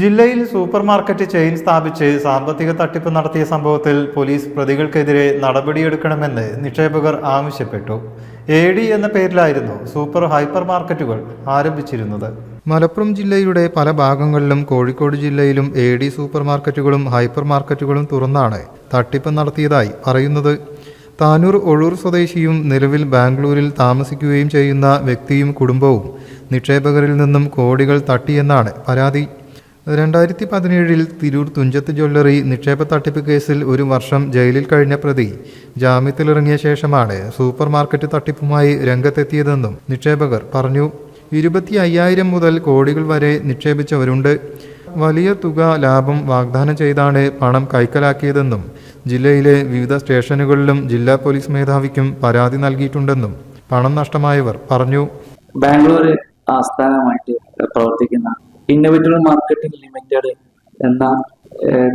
ജില്ലയിൽ supermarket chain സ്ഥാപിച്ച് സാമ്പത്തിക തട്ടിപ്പ് നടത്തിയ സംഭവത്തിൽ പോലീസ് പ്രതികൾക്കെതിരെ നടപടിയെടുക്കണമെന്ന് നിക്ഷേപകർ ആവശ്യപ്പെട്ടു. എ ഡി എന്ന പേരിലായിരുന്നു സൂപ്പർ ഹൈപ്പർ മാർക്കറ്റുകൾ ആരംഭിച്ചിരുന്നത്. മലപ്പുറം ജില്ലയുടെ പല ഭാഗങ്ങളിലും കോഴിക്കോട് ജില്ലയിലും എ ഡി സൂപ്പർ മാർക്കറ്റുകളും ഹൈപ്പർ മാർക്കറ്റുകളും തുറന്നാണ് തട്ടിപ്പ് നടത്തിയതായി പറയുന്നത്. താനൂർ ഒഴൂർ സ്വദേശിയും നിലവിൽ ബാംഗ്ലൂരിൽ താമസിക്കുകയും ചെയ്യുന്ന വ്യക്തിയും കുടുംബവും നിക്ഷേപകരിൽ നിന്നും കോടികൾ തട്ടിയെന്നാണ് പരാതി. രണ്ടായിരത്തി പതിനേഴിൽ തിരൂർ തുഞ്ചത്ത് ജ്വല്ലറി നിക്ഷേപ തട്ടിപ്പ് കേസിൽ ഒരു വർഷം ജയിലിൽ കഴിഞ്ഞ പ്രതി ജാമ്യത്തിലിറങ്ങിയ ശേഷമാണ് സൂപ്പർ മാർക്കറ്റ് തട്ടിപ്പുമായി രംഗത്തെത്തിയതെന്നും നിക്ഷേപകർ പറഞ്ഞു. ഇരുപത്തി അയ്യായിരം മുതൽ കോടികൾ വരെ നിക്ഷേപിച്ചവരുണ്ട്. വലിയ തുക ലാഭം വാഗ്ദാനം ചെയ്താണ് പണം കൈക്കലാക്കിയതെന്നും ജില്ലയിലെ വിവിധ സ്റ്റേഷനുകളിലും ജില്ലാ പോലീസ് മേധാവിക്കും പരാതി നൽകിയിട്ടുണ്ടെന്നും പണം നഷ്ടമായവർ പറഞ്ഞു. ബാംഗ്ലൂർ ആസ്ഥാനമായിട്ട് പ്രവർത്തിക്കുന്ന ഇന്നോവേറ്റീവ് മാർക്കറ്റിംഗ് ലിമിറ്റഡ് എന്ന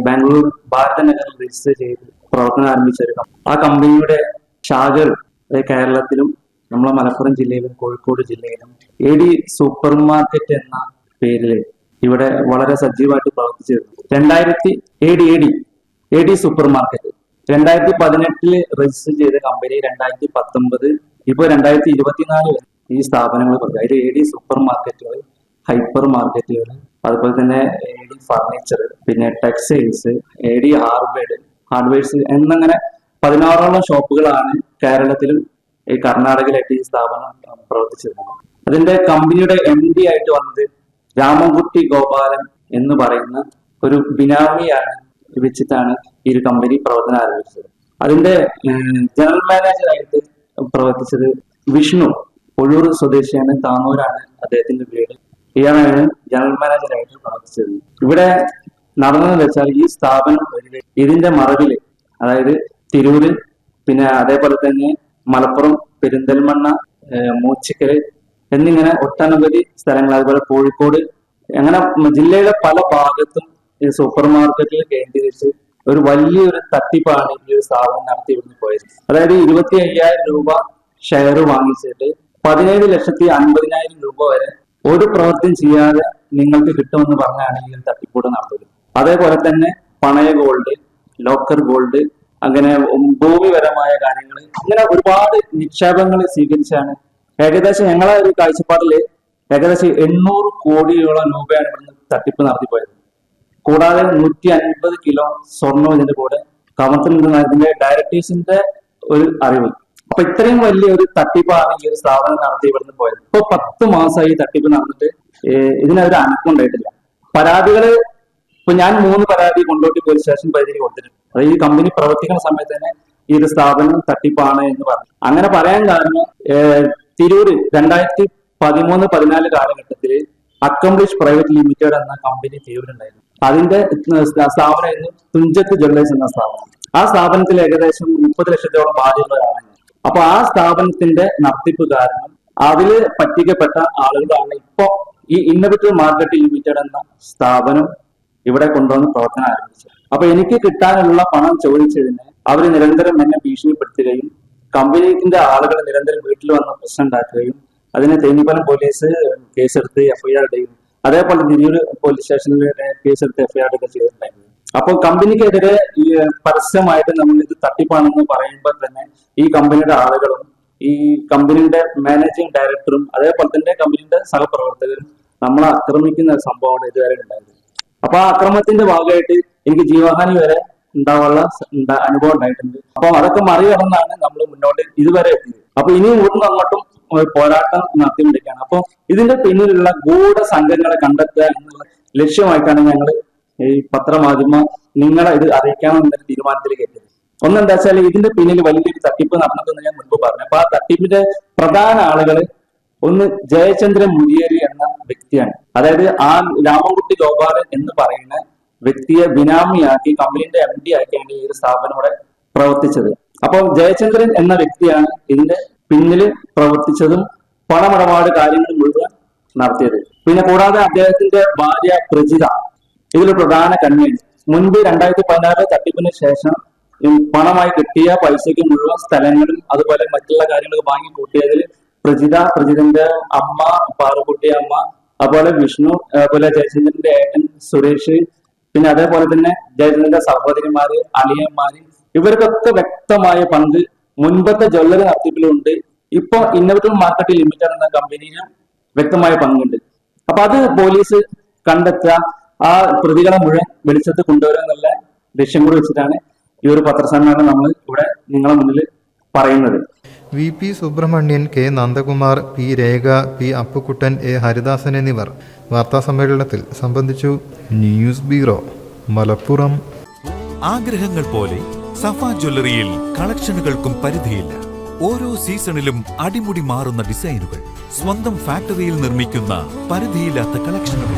ബാംഗ്ലൂർ ഭാരതനഗറിൽ രജിസ്റ്റർ ചെയ്ത് പ്രവർത്തനം ആരംഭിച്ച ഒരു ആ കമ്പനിയുടെ ശാഖകൾ കേരളത്തിലും നമ്മളെ മലപ്പുറം ജില്ലയിലും കോഴിക്കോട് ജില്ലയിലും എ ഡി സൂപ്പർ മാർക്കറ്റ് എന്ന പേരിൽ ഇവിടെ വളരെ സജീവമായിട്ട് പ്രവർത്തിച്ചിരുന്നു. രണ്ടായിരത്തി A D A D A D super market രണ്ടായിരത്തി പതിനെട്ടിൽ രജിസ്റ്റർ ചെയ്ത കമ്പനി രണ്ടായിരത്തി പത്തൊമ്പത് ഇപ്പൊ രണ്ടായിരത്തി ഇരുപത്തിനാല് ഈ സ്ഥാപനങ്ങൾ അതായത് എ ഡി സൂപ്പർ മാർക്കറ്റുകൾ ഹൈപ്പർ മാർക്കറ്റുകൾ അതുപോലെ തന്നെ എ ഡി ഫർണിച്ചർ പിന്നെ textiles A D hardware hardwares എന്നങ്ങനെ പതിനാറോളം ഷോപ്പുകളാണ് കേരളത്തിലും ഈ കർണാടകയിലായിട്ട് ഈ സ്ഥാപനം പ്രവർത്തിച്ചിരുന്നത്. അതിന്റെ കമ്പനിയുടെ എം ഡി ആയിട്ട് വന്നത് രാമൻകുട്ടി ഗോപാലൻ എന്ന് പറയുന്ന ഒരു ബിനാമിയാണ് വെച്ചിട്ടാണ് ഈ ഒരു കമ്പനി പ്രവർത്തനം ആരംഭിച്ചത്. അതിന്റെ ജനറൽ മാനേജറായിട്ട് പ്രവർത്തിച്ചത് വിഷ്ണു ഒഴൂർ സ്വദേശിയാണ് താനൂരാണ് അദ്ദേഹത്തിന്റെ വീട്. ഇയാളാണ് ജനറൽ മാനേജറായിട്ട് പ്രവർത്തിച്ചത് ഇവിടെ നടന്നതെന്ന് വെച്ചാൽ ഈ സ്ഥാപനം ഇതിന്റെ മറവിൽ അതായത് തിരൂരിൽ പിന്നെ അതേപോലെ തന്നെ മലപ്പുറം പെരിന്തൽമണ്ണ മൂച്ചിക്കൽ എന്നിങ്ങനെ ഒട്ടനവധി സ്ഥലങ്ങൾ അതുപോലെ കോഴിക്കോട് അങ്ങനെ ജില്ലയുടെ പല ഭാഗത്തും ഈ സൂപ്പർ മാർക്കറ്റിൽ കേന്ദ്രീകരിച്ച് ഒരു വലിയൊരു തട്ടിപ്പാണ് ഈ ഒരു സ്ഥാപനം നടത്തി ഇവിടുന്ന് പോയത്. അതായത് ഇരുപത്തി അയ്യായിരം രൂപ ഷെയർ വാങ്ങിച്ചിട്ട് പതിനേഴ് ലക്ഷത്തി അൻപതിനായിരം രൂപ വരെ ഒരു പ്രവൃത്തിയും ചെയ്യാതെ നിങ്ങൾക്ക് കിട്ടുമെന്ന് പറഞ്ഞാണെങ്കിൽ ഈ തട്ടിപ്പൂട് അതേപോലെ തന്നെ പണയ ഗോൾഡ് ലോക്കർ ഗോൾഡ് അങ്ങനെ ഭൂമിപരമായ കാര്യങ്ങൾ അങ്ങനെ ഒരുപാട് നിക്ഷേപങ്ങൾ സ്വീകരിച്ചാണ്. ഏകദേശം ഞങ്ങളെ ഒരു കാഴ്ചപ്പാടിൽ ഏകദേശം എണ്ണൂറ് കോടിയോളം രൂപയാണ് ഇവിടുന്ന് തട്ടിപ്പ് നടത്തിപ്പോയത് കൂടാതെ നൂറ്റി അൻപത് കിലോ സ്വർണം ഇതിന്റെ കൂടെ. കമത്തിൽ ഇതിന്റെ ഡയറക്ടേഴ്സിന്റെ ഒരു അറിവ്. അപ്പൊ ഇത്രയും വലിയ ഒരു തട്ടിപ്പാണ് ഈ ഒരു സ്ഥാപനം നടത്തി ഇവിടുന്ന് പോയത്. ഇപ്പൊ പത്ത് മാസമായി തട്ടിപ്പ് നടന്നിട്ട് ഇതിനൊരു അനക്കം ഉണ്ടായിട്ടില്ല. പരാതികൾ ഇപ്പൊ ഞാൻ മൂന്ന് പരാതി കൊണ്ടോട്ടി പോലീസ് സ്റ്റേഷൻ പരിധിയിൽ കൊടുത്തിട്ടുണ്ട്. ഈ കമ്പനി പ്രവർത്തിക്കുന്ന സമയത്ത് തന്നെ ഈ ഒരു സ്ഥാപനം തട്ടിപ്പാണ് എന്ന് പറഞ്ഞു. അങ്ങനെ പറയാൻ കാരണം തിരൂർ രണ്ടായിരത്തി പതിമൂന്ന് പതിനാല് കാലഘട്ടത്തിൽ അക്കംപ്ലിഷ് പ്രൈവറ്റ് ലിമിറ്റഡ് എന്ന കമ്പനി തിരൂരുണ്ടായിരുന്നു. അതിന്റെ സ്ഥാ- സ്ഥാപനമായിരുന്നു തുഞ്ചത്ത് ജ്വല്ലേഴ്സ് എന്ന സ്ഥാപനം. ആ സ്ഥാപനത്തിൽ ഏകദേശം മുപ്പത് ലക്ഷത്തോളം ബാധ്യതകളാണ് അപ്പൊ ആ സ്ഥാപനത്തിന്റെ നടത്തിപ്പ് കാരണം അതിൽ പറ്റിക്കപ്പെട്ട ആളുകളാണ് ഇപ്പോ ഈ ഇന്നോവേറ്റീവ് മാർക്കറ്റ് ലിമിറ്റഡ് എന്ന സ്ഥാപനം ഇവിടെ കൊണ്ടുവന്ന് പ്രവർത്തനം ആരംഭിച്ചത്. അപ്പൊ എനിക്ക് കിട്ടാനുള്ള പണം ചോദിച്ചതിന് അവർ നിരന്തരം എന്നെ ഭീഷണിപ്പെടുത്തുകയും കമ്പനിന്റെ ആളുകൾ നിരന്തരം വീട്ടിൽ വന്ന് പ്രശ്നം ഉണ്ടാക്കുകയും അതിന് തേഞ്ഞിപ്പലം പോലീസ് കേസെടുത്ത് എഫ്ഐആർ ഇടുകയും അതേപോലെ തിരൂര് പോലീസ് സ്റ്റേഷനിൽ കേസെടുത്ത് എഫ്ഐആർ ഒക്കെ ചെയ്തിട്ടുണ്ടായിരുന്നു. അപ്പോൾ കമ്പനിക്കെതിരെ ഈ പരസ്യമായിട്ട് നമ്മൾ ഇത് തട്ടിപ്പാണെന്ന് പറയുമ്പോൾ തന്നെ ഈ കമ്പനിയുടെ ആളുകളും ഈ കമ്പനിയുടെ മാനേജിംഗ് ഡയറക്ടറും അതേപോലെ തന്നെ കമ്പനിയുടെ സഹപ്രവർത്തകരും നമ്മളെ ആക്രമിക്കുന്ന സംഭവമാണ് ഇതുവരെ ഉണ്ടായത്. അപ്പൊ ആ അക്രമത്തിന്റെ ഭാഗമായിട്ട് എനിക്ക് ജീവഹാനി വരെ ഉണ്ടാവാനുള്ള അനുഭവം ഉണ്ടായിട്ടുണ്ട്. അപ്പൊ അതൊക്കെ മറികടന്നാണ് നമ്മൾ മുന്നോട്ട് ഇതുവരെ എത്തിയത്. അപ്പൊ ഇനിയും ഇവിടുന്ന് അങ്ങോട്ടും പോരാട്ടം നടത്തിക്കൊണ്ടിരിക്കുകയാണ്. അപ്പൊ ഇതിന്റെ പിന്നിലുള്ള ഗൂഢ സംഘങ്ങളെ കണ്ടെത്തുക എന്നുള്ള ലക്ഷ്യമായിട്ടാണ് ഞങ്ങൾ ഈ പത്രമാധ്യമ നിങ്ങളെ ഇത് അറിയിക്കാമെന്നൊരു തീരുമാനത്തിലേക്ക് എത്തിയത് ഒന്നെന്താ വെച്ചാൽ ഇതിന്റെ പിന്നിൽ വലിയൊരു തട്ടിപ്പ് നടന്നതെന്ന് ഞാൻ മുൻപ് പറഞ്ഞു. അപ്പൊ ആ തട്ടിപ്പിന്റെ പ്രധാന ആളുകൾ ഒന്ന് ജയചന്ദ്രൻ മുരിയേരി എന്ന വ്യക്തിയാണ്. അതായത് ആ രാമൻകുട്ടി ഗോപാലൻ എന്ന് പറയുന്ന വ്യക്തിയെ ബിനാമിയാക്കി കമ്പനിയുടെ എം ഡി ആക്കിയാണ് ഈ ഒരു സ്ഥാപനം ഇവിടെ പ്രവർത്തിച്ചത്. അപ്പോൾ ജയചന്ദ്രൻ എന്ന വ്യക്തിയാണ് ഇതിന്റെ പിന്നിൽ പ്രവർത്തിച്ചതും പണമിടപാട് കാര്യങ്ങൾ മുഴുവൻ നടത്തിയത്. പിന്നെ കൂടാതെ അദ്ദേഹത്തിന്റെ ഭാര്യ പ്രജിത ഇതിൽ പ്രധാന കൺവീൻസ് മുൻപ് രണ്ടായിരത്തി പതിനാറ് തട്ടിപ്പിന് ശേഷം പണമായി കിട്ടിയ പൈസയ്ക്ക് മുഴുവൻ സ്ഥലങ്ങളും അതുപോലെ മറ്റുള്ള കാര്യങ്ങൾ വാങ്ങി കൂട്ടിയതിൽ പ്രജിത പ്രജിതന്റെ അമ്മ പാറുകുട്ടി അമ്മ അതുപോലെ വിഷ്ണു അതുപോലെ ജയചന്ദ്രന്റെ ഏട്ടൻ സുരേഷ് പിന്നെ അതേപോലെ തന്നെ ജയചന്ദ്രന്റെ സഹോദരിമാര് അളിയന്മാര്. ഇവർക്കൊക്കെ വ്യക്തമായ പങ്ക് മുൻപത്തെ ജ്വല്ലറി നടത്തിപ്പിലുണ്ട് ഇപ്പൊ ഇന്നോവേറ്റീവ് മാർക്കറ്റ് ലിമിറ്റഡ് എന്ന കമ്പനിയിലും വ്യക്തമായ പങ്കുണ്ട്. അപ്പൊ അത് പോലീസ് കണ്ടെത്തുക ആ കൃതികളെ മുഴുവൻ വെളിച്ചത്ത് കൊണ്ടുവരിക എന്നുള്ള ലക്ഷ്യം കൂടി വെച്ചിട്ടാണ് ഈ ഒരു പത്രസമ്മേളനം നമ്മൾ ഇവിടെ നിങ്ങളെ മുന്നിൽ പറയുന്നത്. V P Subrahmanyan K Nandakumar P Rekha P Appukuttan A Haridasan എന്നിവർ വാർത്താസമ്മേളനത്തിൽ സംബന്ധിച്ചു. News bureau Malappuram. ആഗ്രഹങ്ങൾ പോലെ സഫ ജ്വല്ലറിയിൽ കളക്ഷനുകൾക്കും പരിധിയില്ല. ഓരോ സീസണിലും അടിമുടി മാറുന്ന ഡിസൈനുകൾ സ്വന്തം ഫാക്ടറിയിൽ നിർമ്മിക്കുന്ന പരിധിയില്ലാത്ത കളക്ഷനുകൾ.